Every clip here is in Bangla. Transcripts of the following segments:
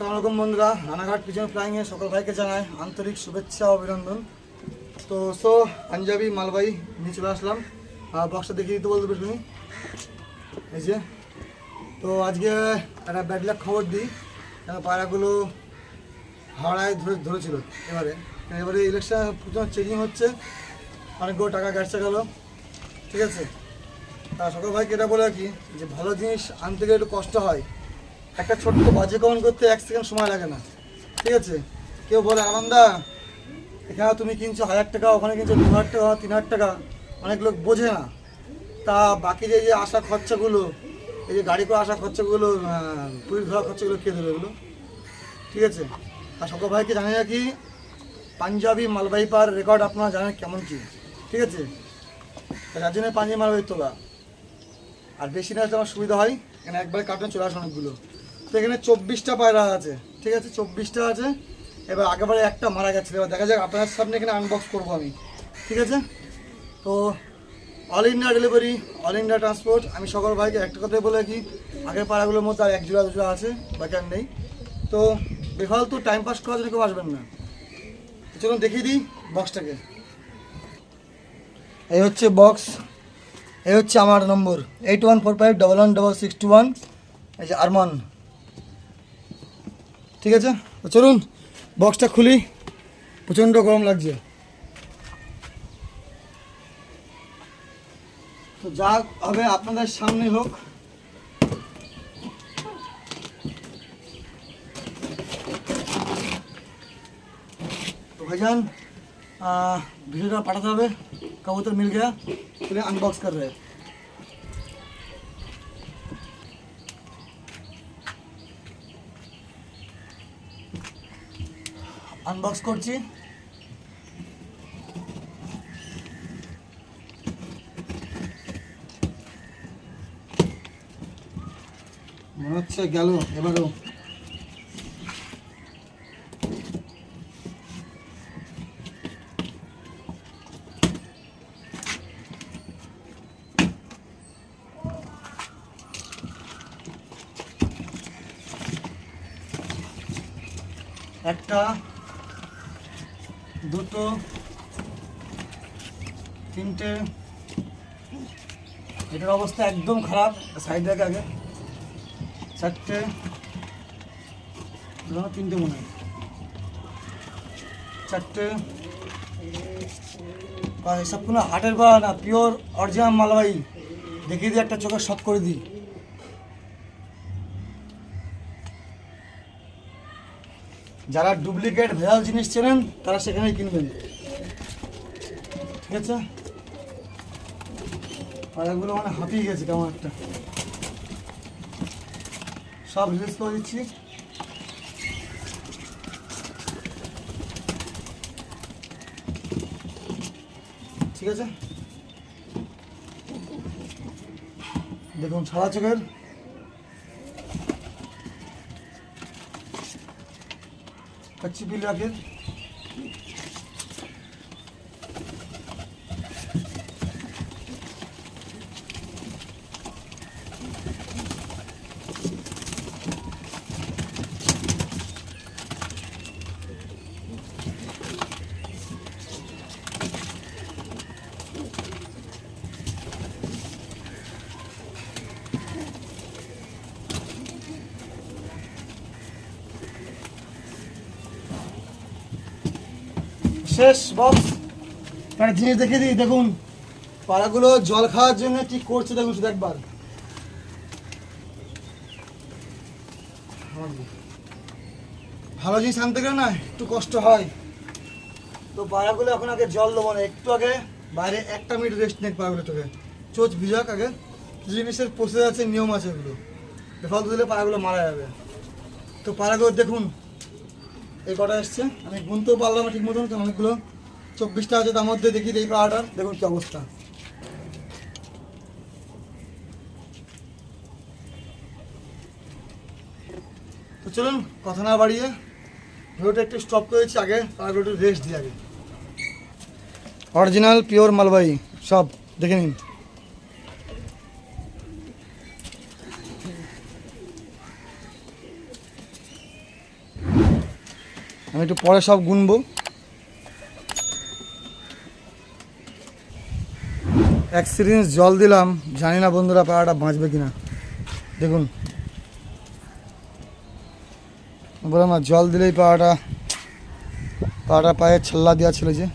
আসসালামু আলাইকুম বন্ধুরা, রানাঘাট পিছনে ফ্লাইংয়ে সকল ভাইকে জানাই আন্তরিক শুভেচ্ছা অভিনন্দন। তো সো পাঞ্জাবি মালবাই নিয়ে চলে আসলাম। আর বক্সটা দেখিয়ে দিতে বলতে শুনি এই যে, তো আজকে একটা ব্যাড লাক খবর দিই। কেন পায়রাগুলো হাওড়ায় ধরে, ধরেছিল এবারে। এবারে ইলেকশন প্রথম চেকিং হচ্ছে। অনেকগুলো টাকা গাড়ছে গেল। ঠিক আছে? তা সকল ভাইকে এটা বলে কি যে, ভালো জিনিস আনতে গেলে একটু কষ্ট হয়। একটা ছোট্ট বাজে কমেন্ট করতে এক সেকেন্ড সময় লাগে না। ঠিক আছে? কেউ বলে, আনন্দা, এখানে তুমি কিনছো হাজার টাকা, ওখানে কিনছো দু হাজার টাকা, তিন হাজার টাকা। অনেক লোক বোঝে না। তা বাকি যে যে আসা খরচাগুলো, এই যে গাড়ি করে আসা খরচাগুলো পুরীর ধরা খরচাগুলো কে দেবে এগুলো ঠিক আছে? আর সকল ভাইকে জানি কি পাঞ্জাবি মালবাহী পার রেকর্ড আপনারা জানেন কেমন কি। ঠিক আছে? যার জন্য পাঞ্জাবি মালবাহী তোলা। আর বেশি না আমার সুবিধা হয়, এখানে একবারে কার্টুন চলে আসে অনেকগুলো। তো এখানে চব্বিশটা পায়রা আছে। ঠিক আছে? চব্বিশটা আছে। এবার আগেবারে একটা মারা গেছিল। এবার দেখা যাক আপনার সামনে এখানে আনবক্স করব আমি। ঠিক আছে? তো all India delivery all India transport আমি সকল ভাইকে একটা কথাই বলে কি আগের পাড়াগুলোর মধ্যে আর এক জোড়া দুজোড়া আছে, বাকি আর নেই। তো বেফালতু টাইম পাস করার জন্য কেউ আসবেন না। চলুন দেখিয়ে দিই বক্সটাকে এই হচ্ছে বক্স এই হচ্ছে আমার নম্বর eight one four five double one double six two one এই যে আরমান। ঠিক আছে তো চলুন বক্সটা খুলি প্রচণ্ড গরম লাগছে তো যা হবে আপনাদের সামনে হোক तो भाईजान आ, वीडियो पाठाते হবে कबूतर मिल गया चलिए अनबॉक्स कर रहे हैं আনবক্স করছি। মনে হচ্ছে গেল এবারও। একটা দুটো, তিনটে। এটার অবস্থা একদম খারাপ সাইড রেখে আগে। চারটে তিনটে মনে হয়। চারটে। এসব কোনো হাটের বা না পিওর অরিজিনাল মালবাহী। দেখিয়ে দিই একটা চোখের শখ করে দিই। যারা ডুপ্লিকেট ভেজাল জিনিস চেনেন, তারা সেখানেই কিনবেন। ঠিক আছে? এগুলো মানে হাঁপিয়ে গেছে কেমন একটা। সব রিলিজ করে দিচ্ছি। ঠিক আছে? দেখুন সাদা চোখের। कच्ची पीली आखिर শেষ বক্স একটা জিনিস দেখে দিই, দেখুন। পাড়াগুলো জল খাওয়ার জন্য কি করছে, দেখুন শুধু একবার। ভালো জিনিস আনতে গেলে না একটু কষ্ট হয়। তো পাড়াগুলো এখন আগে জল দেবো না, একটু আগে। বাইরে একটা মিনিট রেস্ট নেই পাড়াগুলো তোকে। চোচ ভিজাক আগে। জিনিসের প্রসেস আছে, নিয়ম আছে এগুলো। বেফালতু দিলে পাড়াগুলো মারা যাবে। তো পাড়াগুলো দেখুন এই কটা এসছে। আমি গুনতেও পারলাম ঠিক মতন তো অনেকগুলো চব্বিশটা আছে, তার মধ্যে দেখি এই পাড়াটার দেখুন কি অবস্থা। তো চলুন, কথা না বাড়িয়ে ভিডিওটা একটু স্টপ করেছি আগে, তারপর একটু রেস্ট দিই আগে। অরিজিনাল পিওর মালবাহী, সব দেখে নিন। আমি একটু পরে সব গুনবো। এক সিরিঞ্জ জল দিলাম, জানি না বন্ধুরা পাড়াটা বাঁচবে কিনা। দেখুন। বললাম না, জল দিলেই পাড়াটা পাড়াটা পায়ে ছাল্লা দেওয়া ছিল যে।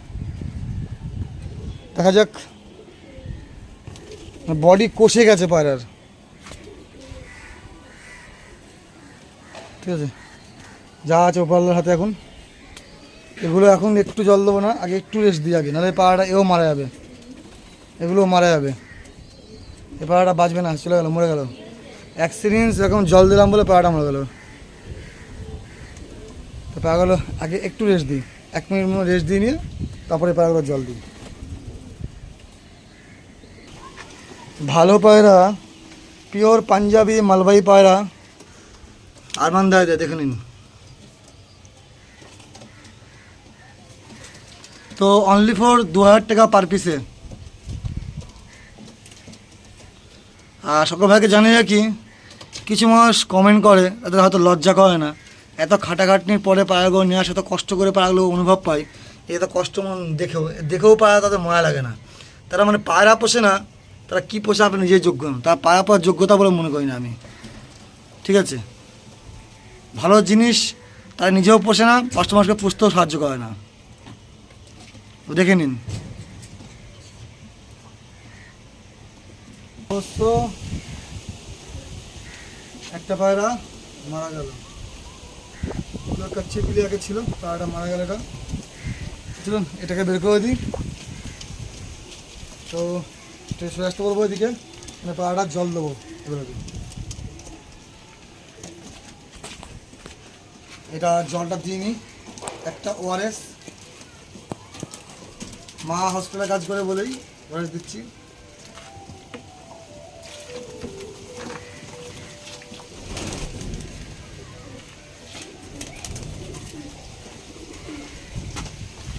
দেখা যাক। বডি কষে গেছে পায়রার ঠিক আছে? যা আছে ওপাল্লার হাতে এখন। এগুলো এখন একটু জল দেবো না, আগে একটু রেস্ট দিই আগে, নাহলে পাড়াটা এও মারা যাবে। এগুলো মারা যাবে। এ পাড়াটা বাঁচবে না, চলে গেল, মরে গেল। সিরিঞ্জ এরকম জল দিলাম বলে পাড়াটা মরে গেল। তো পাড়াগুলো আগে একটু রেস্ট দিই। এক মিনিট রেস্ট দিয়ে নিয়ে, তারপরে পাড়াগুলো জল দিই। ভালো পায়রা পিওর পাঞ্জাবি, মালবাহী পায়রা আরমান দায় দেয় দেখে নিন। তো অনলি ফর দু হাজার টাকা পার পিসে আর সকল ভাইকে জানিয়ে রাখি, কিছু মানুষ কমেন্ট করে, তাদের হয়তো লজ্জা করে না। এত খাটাখাটনির পরে পায়রাগুলো নিয়ে আসে, এত কষ্ট করে পায়রাগুলো অনুভব পায়, এত কষ্ট দেখেও দেখেও পায়রা তাদের ময়া লাগে না। তারা মানে পায়রা পোষে না, তারা কী পোষে আপনি নিজের যোগ্য। তারা পায়রা পাওয়ার যোগ্যতা বলে মনে করি না আমি। ঠিক আছে? ভালো জিনিস তারা নিজেও পোষে না কাস্টমারকে পুষতেও সাহায্য করে না। দেখে নিন। একটা পায়রা মারা গেল। কাচ্চি পিলি আগে ছিল, পায়রাটা মারা গেল এটা। চলুন, এটাকে বের করে দিই। তো সরে আসতে বলব এদিকে। মানে পায়রাটা জল দেবো এগুলোকে এটা জলটা দিয়ে নিই। একটা ওআরএস মা হসপিটালে কাজ করে বলেই ওআরএস দিচ্ছি।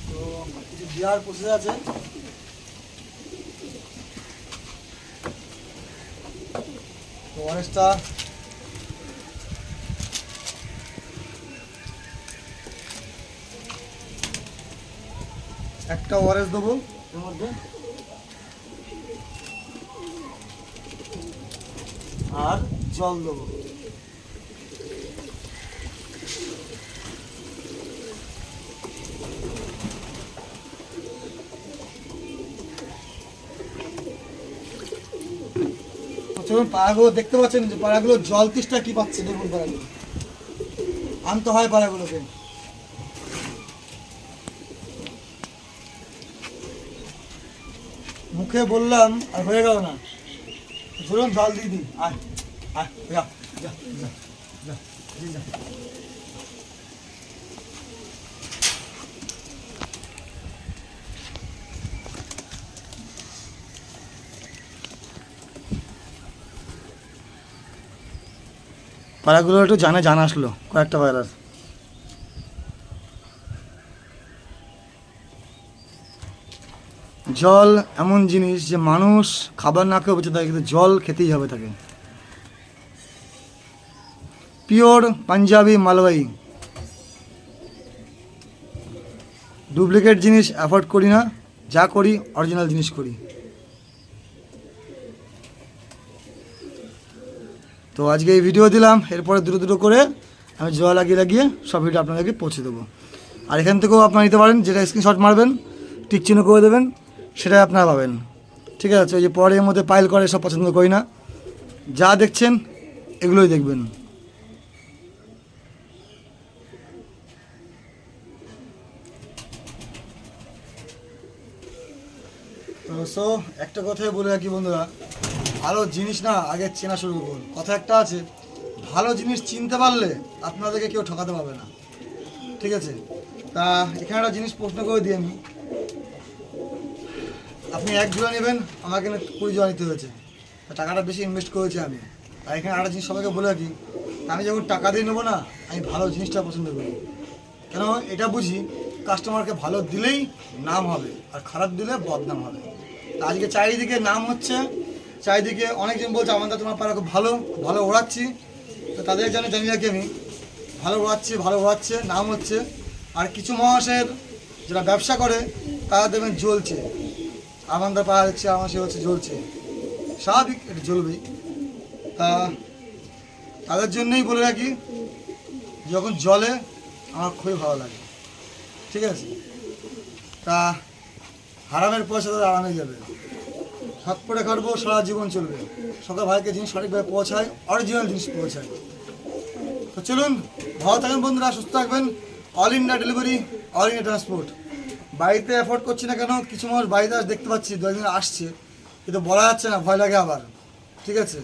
তো কিছু দেওয়ার প্রসেস আছে। তো ওআরএসটা একটা ওআরএস দেবো। এর মধ্যে? আর জল দেবো। চলুন পাড়াগুলো দেখতে পাচ্ছেন যে পাড়াগুলো জল তিষ্টা কি পাচ্ছে দেখুন পাড়াগুলো। আনতে হয় পাড়াগুলোকে মুখে বললাম আর হয়ে গেল না। চলুন জল দিয়ে যা পাড়াগুলো একটু জানে, জানা আসলো, কয়েকটা ভাইরাস জল এমন জিনিস যে মানুষ খাবার না খেয়ে বেঁচে থাকে, কিন্তু জল খেতেই হবে তাকে। পিওর পাঞ্জাবি মালবাহী। ডুপ্লিকেট জিনিস অ্যাফোর্ড করি না, যা করি, অরিজিনাল জিনিস করি। তো আজকে এই ভিডিও দিলাম, এরপরে দুটো দুটো করে আমি জল লাগিয়ে লাগিয়ে সব ভিডিও আপনাদেরকে পৌঁছে দেবো। আর এখান থেকেও আপনারা নিতে পারেন, যেটা স্ক্রিনশট মারবেন, টিক চিহ্ন করে দেবেন সেটাই আপনারা পাবেন ঠিক আছে, ওই যে পরের মধ্যে পাইল করে সব পছন্দ করি না। যা দেখছেন, এগুলোই দেখবেন। তো সো একটা কথাই বলে রাখি বন্ধুরা। ভালো জিনিস না, আগে চেনা শুরু করুন। কথা একটা আছে, ভালো জিনিস চিনতে পারলে আপনাদেরকে কেউ ঠকাতে পারবে না। ঠিক আছে? তা, এখানে একটা জিনিস প্রশ্ন করে দিই আমি। আপনি এক জোড়া নেবেন, আমাকে কুড়ি জোড়া নিতে হয়েছে। টাকাটা বেশি ইনভেস্ট করেছি আমি। আর এখানে আরেকটা জিনিস সবাইকে বলে রাখি আমি যখন টাকা দিয়ে নেব না, আমি ভালো জিনিসটা পছন্দ করি। কেন? এটা বুঝি কাস্টমারকে ভালো দিলেই নাম হবে, আর খারাপ দিলে বদনাম হবে। তা আজকে চারিদিকে নাম হচ্ছে, চারিদিকে অনেকজন বলছে আমাদের তোমার পাড়া খুব ভালো ভালো ওড়াচ্ছি। তো তাদের জন্য জানি রাখি আমি, ভালো ওড়াচ্ছি, ভালো ওড়াচ্ছে, নাম হচ্ছে। আর কিছু মহাশয়ের যারা ব্যবসা করে, তারা দেখবেন জ্বলছে। আমাদের যাচ্ছে আমার সে হচ্ছে জ্বলছে। স্বাভাবিক এটা জ্বলবেই। তা তাদের জন্যই বলে রাখি, যখন জলে আমার খুবই ভালো লাগে। ঠিক আছে? তা হারামের পয়সা তাদের আরামে যাবে। হাত করে কাটবো সারা জীবন চলবে। সকল ভাইকে জিনিস সঠিকভাবে পৌঁছায় অরিজিনাল জিনিস পৌঁছায়। তো চলুন, ভালো থাকেন বন্ধুরা, সুস্থ থাকবেন। All India delivery all India transport বাড়িতে অ্যাফোর্ড করছি না কেন? কিছু মানুষ বাড়িতে দেখতে পাচ্ছি দু আসছে। কিন্তু বলা যাচ্ছে না, ভয় লাগে আবার। ঠিক আছে?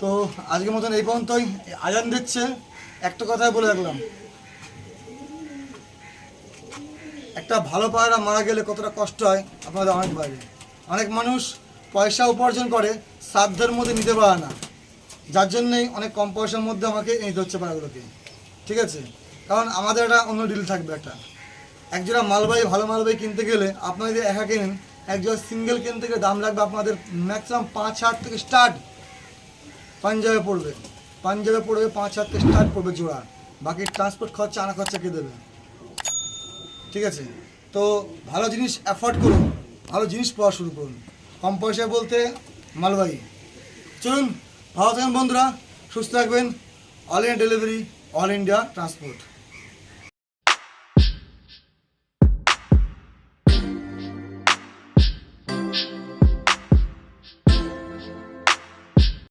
তো আজকের মতন এই পর্যন্তই। আজান দিচ্ছে। একটা কথাই বলে রাখলাম। একটা ভালো পায়রা মারা গেলে কতটা কষ্ট হয়, আপনাদের অনেক বাইরে। অনেক মানুষ পয়সা উপার্জন করে সাধ্যের মধ্যে নিতে পারে না। যার জন্যেই অনেক কম পয়সার মধ্যে আমাকে নিতে হচ্ছে পায়রাগুলোকে। ঠিক আছে? কারণ আমাদের একটা অন্য ডিল থাকবে একটা। একজোড়া মালবাহী, ভালো মালবাহী কিনতে গেলে আপনারা যদি একা কেনেন একজোড়া সিঙ্গেল কিনতে গেলে দাম লাগবে আপনাদের ম্যাক্সিমাম পাঁচ হাজার থেকে স্টার্ট পাঞ্জাবে পড়বে। পাঞ্জাবে পড়বে, পাঁচ হাজার থেকে স্টার্ট পড়বে জোড়া। বাকি ট্রান্সপোর্ট খরচা, আনা খরচা কে দেবে? ঠিক আছে? তো ভালো জিনিস অ্যাফোর্ড করুন, ভালো জিনিস পাওয়া শুরু করুন। কম পয়সা বলতে মালবাহী। চলুন, ভালো থাকেন বন্ধুরা, সুস্থ থাকবেন। All India delivery all India transport